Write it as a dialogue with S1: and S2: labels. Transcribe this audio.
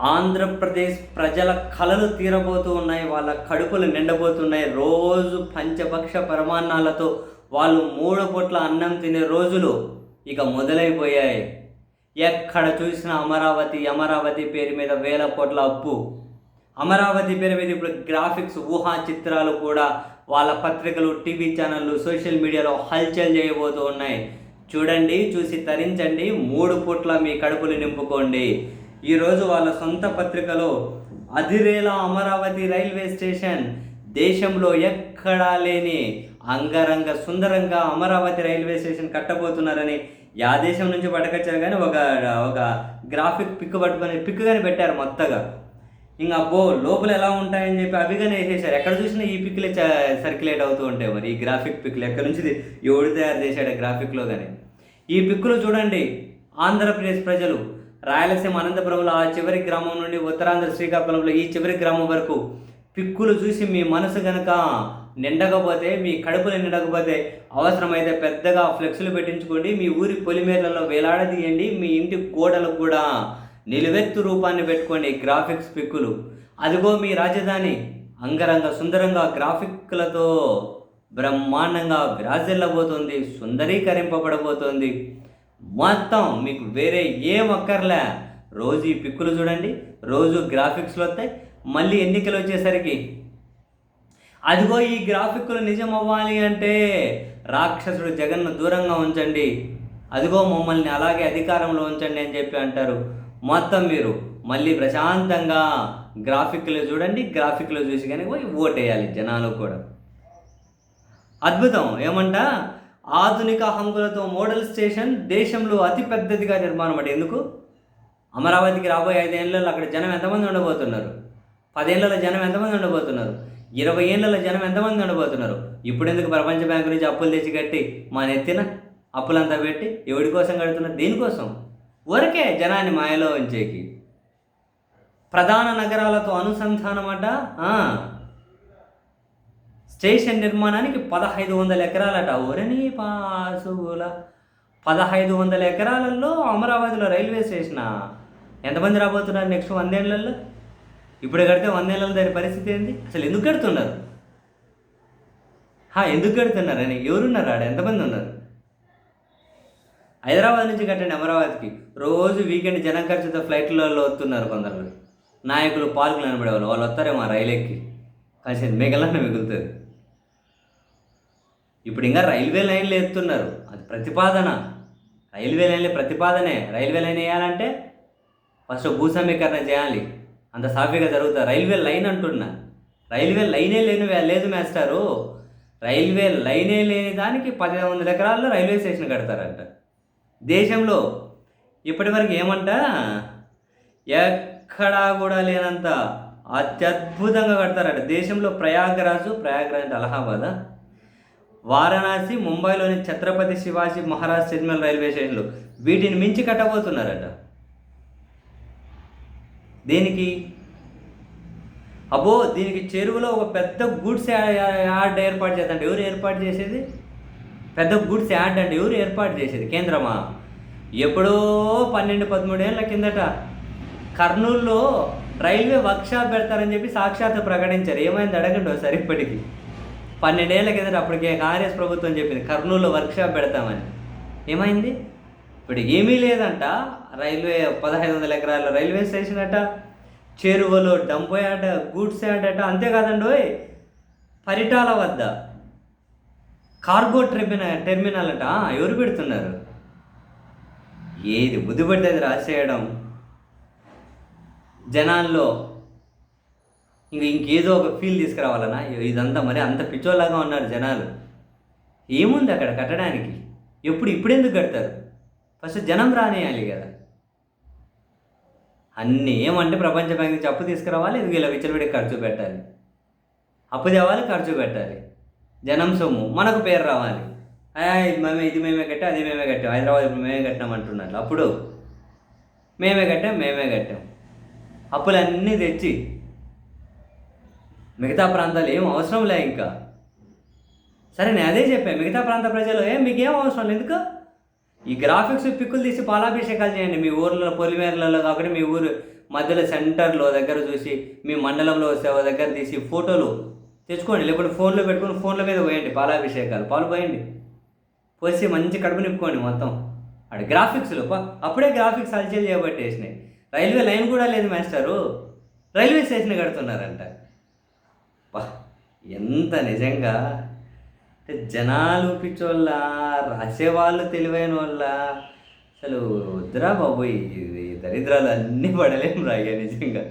S1: ఆంధ్రప్రదేశ్ ప్రజల కళలు తీరబోతూ ఉన్నాయి వాళ్ళ కడుపులు నిండబోతున్నాయి. రోజు పంచభక్ష పరమాన్నాలతో వాళ్ళు మూడు పూట్ల అన్నం తినే రోజులు ఇక మొదలైపోయాయి. ఎక్కడ చూసినా అమరావతి అమరావతి పేరు మీద వేల కోట్ల అప్పు. అమరావతి పేరు మీద ఇప్పుడు గ్రాఫిక్స్ ఊహా చిత్రాలు కూడా వాళ్ళ పత్రికలు టీవీ ఛానళ్ళు సోషల్ మీడియాలో హల్చల్ చేయబోతూ ఉన్నాయి. చూడండి చూసి తరించండి. మూడు పూట్ల మీ కడుపులు నింపుకోండి. ఈరోజు వాళ్ళ సొంత పత్రికలో అదిరేలా అమరావతి రైల్వే స్టేషన్ దేశంలో ఎక్కడా లేని అంగరంగ సుందరంగా అమరావతి రైల్వే స్టేషన్ కట్టబోతున్నారని యా దేశం నుంచి పట్టుకొచ్చారు కానీ ఒక ఒక గ్రాఫిక్ పిక్ పట్టుకొని పిక్ కానీ పెట్టారు మొత్తగా. ఇంకా అబ్బో లోపల ఎలా ఉంటాయని చెప్పి అవిగానే వేసేసారు ఎక్కడ చూసినా ఈ పిక్లే సర్క్యులేట్ అవుతూ ఉంటాయి మరి. ఈ గ్రాఫిక్ పిక్లు ఎక్కడి నుంచి ఎవడు తయారు చేశాడు గ్రాఫిక్లో కానీ ఈ పిక్కులు చూడండి ఆంధ్రప్రదేశ్ ప్రజలు రాయలసీమ అనంతపురంలో ఆ చివరి గ్రామం నుండి ఉత్తరాంధ్ర శ్రీకాకుళంలో ఈ చివరి గ్రామం వరకు పిక్కులు చూసి మీ మనసు గనక నిండకపోతే మీ కడుపులు నిండకపోతే అవసరమైతే పెద్దగా ఫ్లెక్స్లు పెట్టించుకోండి. మీ ఊరి పొలిమేరలలో వేలాడదీయండి. మీ ఇంటి గోడలకు కూడా నిలువెత్తు రూపాన్ని పెట్టుకోండి గ్రాఫిక్స్ పిక్కులు. అదిగో మీ రాజధాని. అంగరంగ సుందరంగా గ్రాఫిక్లతో బ్రహ్మాండంగా విరాజిల్లబోతోంది సుందరీకరింపబడబోతోంది. మొత్తం మీకు వేరే ఏం అక్కర్లే రోజు ఈ పిక్కులు చూడండి రోజు గ్రాఫిక్స్లు వస్తాయి మళ్ళీ ఎన్నికలు వచ్చేసరికి. అదిగో ఈ గ్రాఫిక్లు నిజం అవ్వాలి అంటే రాక్షసుడు జగన్ను దూరంగా ఉంచండి. అదిగో మమ్మల్ని అలాగే అధికారంలో ఉంచండి అని చెప్పి అంటారు. మొత్తం మీరు మళ్ళీ ప్రశాంతంగా గ్రాఫిక్లు చూడండి గ్రాఫిక్లు చూసి కానీ పోయి ఓటేయాలి జనాలు కూడా. అద్భుతం. ఏమంట? ఆధునిక హంగులతో మోడల్ స్టేషన్ దేశంలో అతి పెద్దదిగా నిర్మాణం అంటే ఎందుకు? అమరావతికి రాబోయే ఐదేళ్ళలో అక్కడ జనం ఎంతమంది ఉండబోతున్నారు? పదేళ్ళలో జనం ఎంతమంది ఉండబోతున్నారు? ఇరవై ఏళ్ళలో జనం ఎంతమంది ఉండబోతున్నారు? ఇప్పుడు ఎందుకు ప్రపంచ బ్యాంకు నుంచి అప్పులు తెచ్చి కట్టి మా నెత్తిన అప్పులంతా పెట్టి ఎవడి కోసం కడుతున్నారు? దేనికోసం? ఊరకే జనాన్ని మాయలో ఉంచేకి. ప్రధాన నగరాలతో అనుసంధానం స్టేషన్ నిర్మాణానికి పదహైదు వందల ఎకరాలట ఒరని పాసుల పదహైదు వందల ఎకరాలలో అమరావతిలో రైల్వే స్టేషనా? ఎంతమంది రాబోతున్నారు నెక్స్ట్ వందేళ్ళలో? ఇప్పుడు కడితే వందేళ్ళలో దాని పరిస్థితి ఏంది? అసలు ఎందుకు కడుతున్నారు? ఎందుకు కడుతున్నారు అని ఎవరున్నారు ఆడ? ఎంతమంది ఉన్నారు? హైదరాబాద్ నుంచి కట్టండి అమరావతికి. రోజు వీకెండ్ జనం ఖర్చుతో ఫ్లైట్లలో వస్తున్నారు కొందరు. నాయకులు పార్కులు అనబడేవాళ్ళు వాళ్ళు వస్తారేమో ఆ రైలు ఎక్కి. కాసేపు మిగలన్న మిగులుతుంది ఇప్పుడు ఇంకా రైల్వే లైన్లు ఎత్తున్నారు. అది ప్రతిపాదన. రైల్వే లైన్లు ప్రతిపాదనే. రైల్వే లైన్ వేయాలంటే ఫస్ట్ భూసమీకరణ చేయాలి. అంత సాఫీగా జరుగుతుంది. రైల్వే లైన్ అంటున్నా. రైల్వే లైనే లేని లేదు మేస్టారు. రైల్వే లైనే లేని దానికి పదిహేను వందల ఎకరాల్లో రైల్వే స్టేషన్ కడతారంట. దేశంలో ఇప్పటివరకు ఏమంట? ఎక్కడా కూడా లేనంత అత్యద్భుతంగా కడతారంట. దేశంలో ప్రయాగరాజు ప్రయాగరాజ్ అలహాబాద్? వారణాసి ముంబైలోని ఛత్రపతి శివాజీ మహారాజ్ టెర్మినల్ రైల్వే స్టేషన్లు వీటిని మించి కట్టబోతున్నారట. దేనికి అబ్బో దీనికి చెరువులో ఒక పెద్ద గుడ్స్ యార్డ్ ఏర్పాటు చేద్దండి ఎవరు ఏర్పాటు చేసేది? పెద్ద గుడ్స్ యార్డ్ అండి ఎవరు ఏర్పాటు చేసేది? కేంద్రమా? ఎప్పుడో పన్నెండు పదమూడేళ్ళ కిందట కర్నూలులో రైల్వే వర్క్షాప్ పెడతారని చెప్పి సాక్షాత్ ప్రకటించారు. ఏమైంది అడగండి ఒకసారి పన్నెండేళ్ళ కిందట అప్పటికే కాంగ్రెస్ ప్రభుత్వం చెప్పింది కర్నూలులో వర్క్షాప్ పెడతామని. ఏమైంది? ఇప్పుడు ఏమీ లేదంట. రైల్వే పదహైదు వందల ఎకరాల రైల్వే స్టేషన్ అట చేరువలో డంప్ యార్డ్ గూడ్స్ యార్డ్ అట అంతేకాదండి ఓయ్ పరిటాల వద్ద. కార్గో ట్రిబిన టెర్మినల్ అట ఎవరు పెడుతున్నారు? ఏది బుద్ధి పడితే అది రాసేయడం. జనాల్లో ఇంక ఇంకేదో ఒక ఫీల్ తీసుకురావాలన్నా ఇదంతా మరి అంత పిచ్చోలాగా ఉన్నారు జనాలు. ఏముంది అక్కడ కట్టడానికి? ఎప్పుడు ఇప్పుడెందుకు కడతారు? ఫస్ట్ జనం రానేయాలి కదా. అన్నీ ఏమంటే ప్రపంచ బ్యాంక్ నుంచి అప్పు తీసుకురావాలి ఇది ఇలా విచ్చలవిడి ఖర్చు పెట్టాలి. అప్పు తేవాలి ఖర్చు పెట్టాలి. జనం సొమ్ము మనకు పేరు రావాలి. ఇది మేమే ఇది మేమే కట్టాం అది మేమే కట్టాం హైదరాబాద్ ఇప్పుడు మేమే కట్టాం అంటున్నారు. అప్పుడు మేమే కట్టాం మేమే కట్టాం. అప్పులన్నీ తెచ్చి మిగతా ప్రాంతాలు ఏం అవసరం లే ఇంకా. సరే నేను అదే చెప్పాను మిగతా ప్రాంత ప్రజలు ఏం మీకు ఏం అవసరం? లేదు ఎందుకు? ఈ గ్రాఫిక్స్ పిక్కులు తీసి పాలాభిషేకాలు చేయండి. మీ ఊర్లలో పొలిమేరలలో కాకుండా మీ ఊరు మధ్యలో సెంటర్లో దగ్గర చూసి మీ మండలంలో సేవ దగ్గర తీసి ఫోటోలు తెచ్చుకోండి. లేకుంటే ఫోన్లో పెట్టుకుని ఫోన్ల మీద పోయండి పాలాభిషేకాలు. పాలు పోయండి. పోసి మంచి కడుపు నింపుకోండి మొత్తం. అక్కడ గ్రాఫిక్స్లో అప్పుడే గ్రాఫిక్స్ హల్చల్ చేయబట్టేసినాయి రైల్వే లైన్ కూడా లేదు మాస్టరు. Railway station కడుతున్నారంట. ఎంత నిజంగా? అంటే జనాలు పిచ్చోళ్ళ రాసేవాళ్ళు తెలివైన వాళ్ళ అసలు వద్దురా బాబోయ్ ఇది దరిద్రాలు అన్నీ పడలేము రాగా నిజంగా.